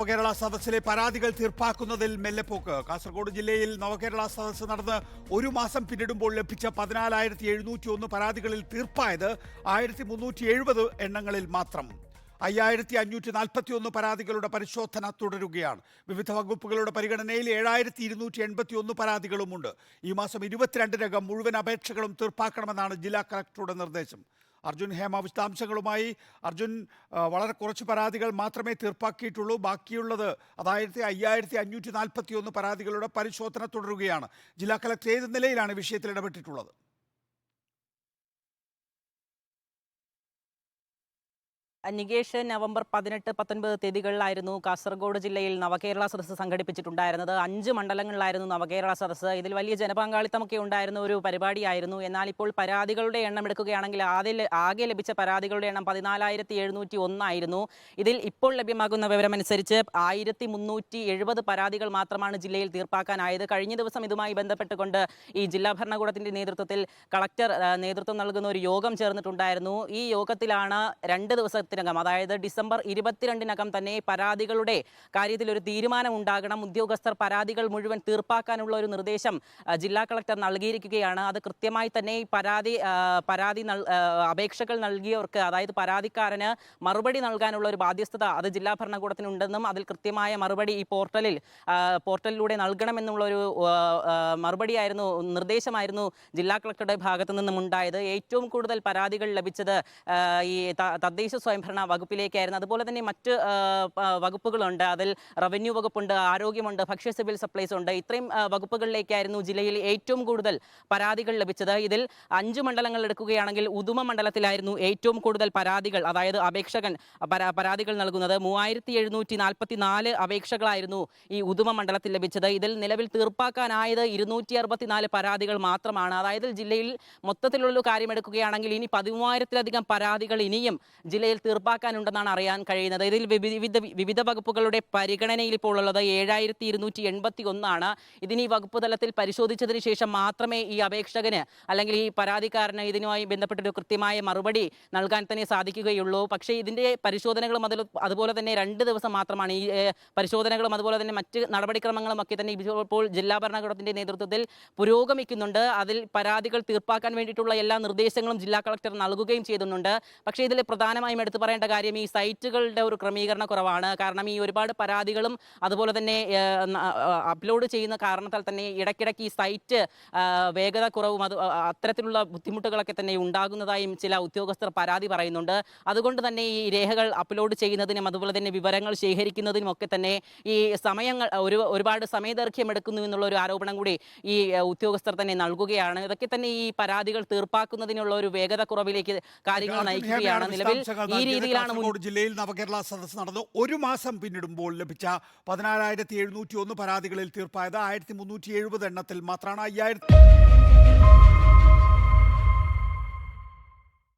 നവകേരള സദസ്സിലെ പരാതികൾ തീർപ്പാക്കുന്നതിൽ മെല്ലെപ്പോക്ക്. കാസർഗോഡ് ജില്ലയിൽ നവകേരള സദസ്സ് നടന്ന് ഒരു മാസം പിന്നിടുമ്പോൾ ലഭിച്ച പതിനാലായിരത്തി എഴുന്നൂറ്റി ഒന്ന് പരാതികളിൽ തീർപ്പായത് ആയിരത്തി മുന്നൂറ്റി എഴുപത് എണ്ണങ്ങളിൽ മാത്രം. അയ്യായിരത്തി അഞ്ഞൂറ്റി നാൽപ്പത്തി ഒന്ന് പരാതികളുടെ പരിശോധന തുടരുകയാണ്. വിവിധ വകുപ്പുകളുടെ പരിഗണനയിൽ ഏഴായിരത്തി ഇരുന്നൂറ്റി എൺപത്തി ഒന്ന് പരാതികളുമുണ്ട്. ഈ മാസം ഇരുപത്തിരണ്ടിനകം മുഴുവൻ അപേക്ഷകളും തീർപ്പാക്കണമെന്നാണ് ജില്ലാ കളക്ടറുടെ നിർദ്ദേശം. അർജുൻ ഹേമ വിശദാംശങ്ങളുമായി അർജുൻ വളരെ കുറച്ച് പരാതികൾ മാത്രമേ തീർപ്പാക്കിയിട്ടുള്ളൂ. ബാക്കിയുള്ളത് അതായത് അയ്യായിരത്തി അഞ്ഞൂറ്റി നാൽപ്പത്തി ഒന്ന് പരാതികളുടെ പരിശോധന തുടരുകയാണ്. ജില്ലാ കളക്ടർ ഏത് നിലയിലാണ് വിഷയത്തിൽ ഇടപെട്ടിട്ടുള്ളത്? നികേഷ് നവംബർ പതിനെട്ട് പത്തൊൻപത് തീയതികളിലായിരുന്നു കാസർഗോഡ് ജില്ലയിൽ നവകേരള സദസ്സ് സംഘടിപ്പിച്ചിട്ടുണ്ടായിരുന്നത്. അഞ്ച് മണ്ഡലങ്ങളിലായിരുന്നു നവകേരള സദസ്സ്. ഇതിൽ വലിയ ജനപങ്കാളിത്തമൊക്കെ ഉണ്ടായിരുന്ന ഒരു പരിപാടിയായിരുന്നു. എന്നാൽ ഇപ്പോൾ പരാതികളുടെ എണ്ണം എടുക്കുകയാണെങ്കിൽ ആദ്യം ആകെ ലഭിച്ച പരാതികളുടെ എണ്ണം പതിനാലായിരത്തി എഴുന്നൂറ്റി ഒന്നായിരുന്നു ഇതിൽ ഇപ്പോൾ ലഭ്യമാകുന്ന വിവരമനുസരിച്ച് ആയിരത്തി മുന്നൂറ്റി എഴുപത് പരാതികൾ മാത്രമാണ് ജില്ലയിൽ തീർപ്പാക്കാനായത്. കഴിഞ്ഞ ദിവസം ഇതുമായി ബന്ധപ്പെട്ടുകൊണ്ട് ഈ ജില്ലാ ഭരണകൂടത്തിന്റെ നേതൃത്വത്തിൽ കളക്ടർ നേതൃത്വം നൽകുന്ന ഒരു യോഗം ചേർന്നിട്ടുണ്ടായിരുന്നു. ഈ യോഗത്തിലാണ് രണ്ട് ദിവസത്തിനകം അതായത് ഡിസംബർ ഇരുപത്തിരണ്ടിനകം തന്നെ പരാതികളുടെ കാര്യത്തിൽ ഒരു തീരുമാനം ഉണ്ടാകണം ഉദ്യോഗസ്ഥർ പരാതികൾ മുഴുവൻ തീർപ്പാക്കാനുള്ള ഒരു നിർദ്ദേശം ജില്ലാ കളക്ടർ നൽകിയിരിക്കുകയാണ്. അത് കൃത്യമായി തന്നെ പരാതി പരാതി അപേക്ഷകൾ നൽകിയവർക്ക് അതായത് പരാതിക്കാരന് മറുപടി നൽകാനുള്ള ഒരു ബാധ്യസ്ഥത അത് ജില്ലാ ഭരണകൂടത്തിനുണ്ടെന്നും അതിൽ കൃത്യമായ മറുപടി ഈ പോർട്ടലിൽ പോർട്ടലിലൂടെ നൽകണമെന്നുള്ളൊരു ഒരു മറുപടി മറുപടിയായിരുന്നു നിർദ്ദേശമായിരുന്നു ജില്ലാ കളക്ടറുടെ ഭാഗത്തു നിന്നും ഉണ്ടായത് ഏറ്റവും കൂടുതൽ പരാതികൾ ലഭിച്ചത് ഈ തദ്ദേശ തദ്ദേശ സ്വയംഭരണ വകുപ്പിലേക്കായിരുന്നു അതുപോലെ തന്നെ മറ്റ് വകുപ്പുകളുണ്ട്. അതിൽ റവന്യൂ വകുപ്പുണ്ട് ആരോഗ്യമുണ്ട് ഭക്ഷ്യ സിവിൽ സപ്ലൈസ് ഉണ്ട്. ഇത്രയും വകുപ്പുകളിലേക്കായിരുന്നു ജില്ലയിൽ ഏറ്റവും കൂടുതൽ പരാതികൾ ലഭിച്ചത്. ഇതിൽ അഞ്ച് മണ്ഡലങ്ങൾ എടുക്കുകയാണെങ്കിൽ ഉദുമ മണ്ഡലത്തിലായിരുന്നു ഏറ്റവും കൂടുതൽ പരാതികൾ അതായത് അപേക്ഷകൻ പരാതികൾ നൽകുന്നത്. മൂവായിരത്തി എഴുന്നൂറ്റി നാൽപ്പത്തി നാല് അപേക്ഷകളായിരുന്നു ഈ ഉദുമ മണ്ഡലത്തിൽ ലഭിച്ചത്. ഇതിൽ നിലവിൽ തീർപ്പാക്കാനായത് ഇരുന്നൂറ്റി അറുപത്തിനാല് പരാതികൾ മാത്രമാണ്. അതായത് ജില്ലയിൽ മൊത്തത്തിലുള്ള കാര്യമെടുക്കുകയാണെങ്കിൽ ഇനി പതിമൂവായിരത്തിലധികം പരാതികൾ ഇനിയും ജില്ലയിൽ തീർപ്പാക്കാനുണ്ടെന്നാണ് അറിയാൻ കഴിയുന്നത്. ഇതിൽ വിവിധ വിവിധ വകുപ്പുകളുടെ പരിഗണനയിൽ ഇപ്പോൾ ഉള്ളത് ഏഴായിരത്തി ഇരുന്നൂറ്റി എൺപത്തി ഒന്നാണ് ഇതിന് ഈ വകുപ്പ് തലത്തിൽ പരിശോധിച്ചതിന് ശേഷം മാത്രമേ ഈ അപേക്ഷകന് അല്ലെങ്കിൽ ഈ പരാതിക്കാരന് ഇതിനുമായി ബന്ധപ്പെട്ടൊരു കൃത്യമായ മറുപടി നൽകാൻ തന്നെ സാധിക്കുകയുള്ളൂ. പക്ഷേ ഇതിന്റെ പരിശോധനകളും അതിൽ അതുപോലെ തന്നെ രണ്ട് ദിവസം മാത്രമാണ്. ഈ പരിശോധനകളും അതുപോലെ തന്നെ മറ്റ് നടപടിക്രമങ്ങളും ഒക്കെ തന്നെ ഇപ്പോൾ ജില്ലാ ഭരണകൂടത്തിന്റെ നേതൃത്വത്തിൽ പുരോഗമിക്കുന്നുണ്ട്. അതിൽ പരാതികൾ തീർപ്പാക്കാൻ വേണ്ടിയിട്ടുള്ള എല്ലാ നിർദ്ദേശങ്ങളും ജില്ലാ കളക്ടർ നൽകുകയും ചെയ്യുന്നുണ്ട് പക്ഷേ ഇതിൽ പ്രധാനമായും എടുത്തു പറയേണ്ട കാര്യം ഈ സൈറ്റുകളുടെ ഒരു ക്രമീകരണ കുറവാണ്. കാരണം ഈ ഒരുപാട് പരാതികളും അതുപോലെ തന്നെ അപ്ലോഡ് ചെയ്യുന്ന കാരണത്താൽ തന്നെ ഇടയ്ക്കിടയ്ക്ക് ഈ സൈറ്റ് വേഗത കുറവും അത് അത്തരത്തിലുള്ള ബുദ്ധിമുട്ടുകളൊക്കെ തന്നെ ഉണ്ടാകുന്നതായും ചില ഉദ്യോഗസ്ഥർ പരാതി പറയുന്നുണ്ട്. അതുകൊണ്ട് തന്നെ ഈ രേഖകൾ അപ്ലോഡ് ചെയ്യുന്നതിനും അതുപോലെ തന്നെ വിവരങ്ങൾ ശേഖരിക്കുന്നതിനും ഒക്കെ തന്നെ ഈ സമയങ്ങൾ ഒരു ഒരുപാട് സമയദൈർഘ്യം എടുക്കുന്നു എന്നുള്ള ഒരു ആരോപണം കൂടി ഈ ഉദ്യോഗസ്ഥർ തന്നെ നൽകുകയാണ്. ഇതൊക്കെ തന്നെ ഈ പരാതികൾ തീർപ്പാക്കുന്നതിനുള്ള ഒരു വേഗത കുറവിലേക്ക് കാര്യങ്ങൾ നയിക്കുകയാണ് നിലവിൽ. ഈ. രീതിയിലാണ് ജില്ലയിൽ നവകേരള സദസ് നടന്നു. ഒരു മാസം പിന്നിടുമ്പോൾ ലഭിച്ച പതിനാലായിരത്തി എഴുന്നൂറ്റി ഒന്ന് പരാതികളിൽ തീർപ്പായത് ആയിരത്തി മുന്നൂറ്റി എഴുപത് എണ്ണത്തിൽ മാത്രമാണ് അയ്യായിരത്തി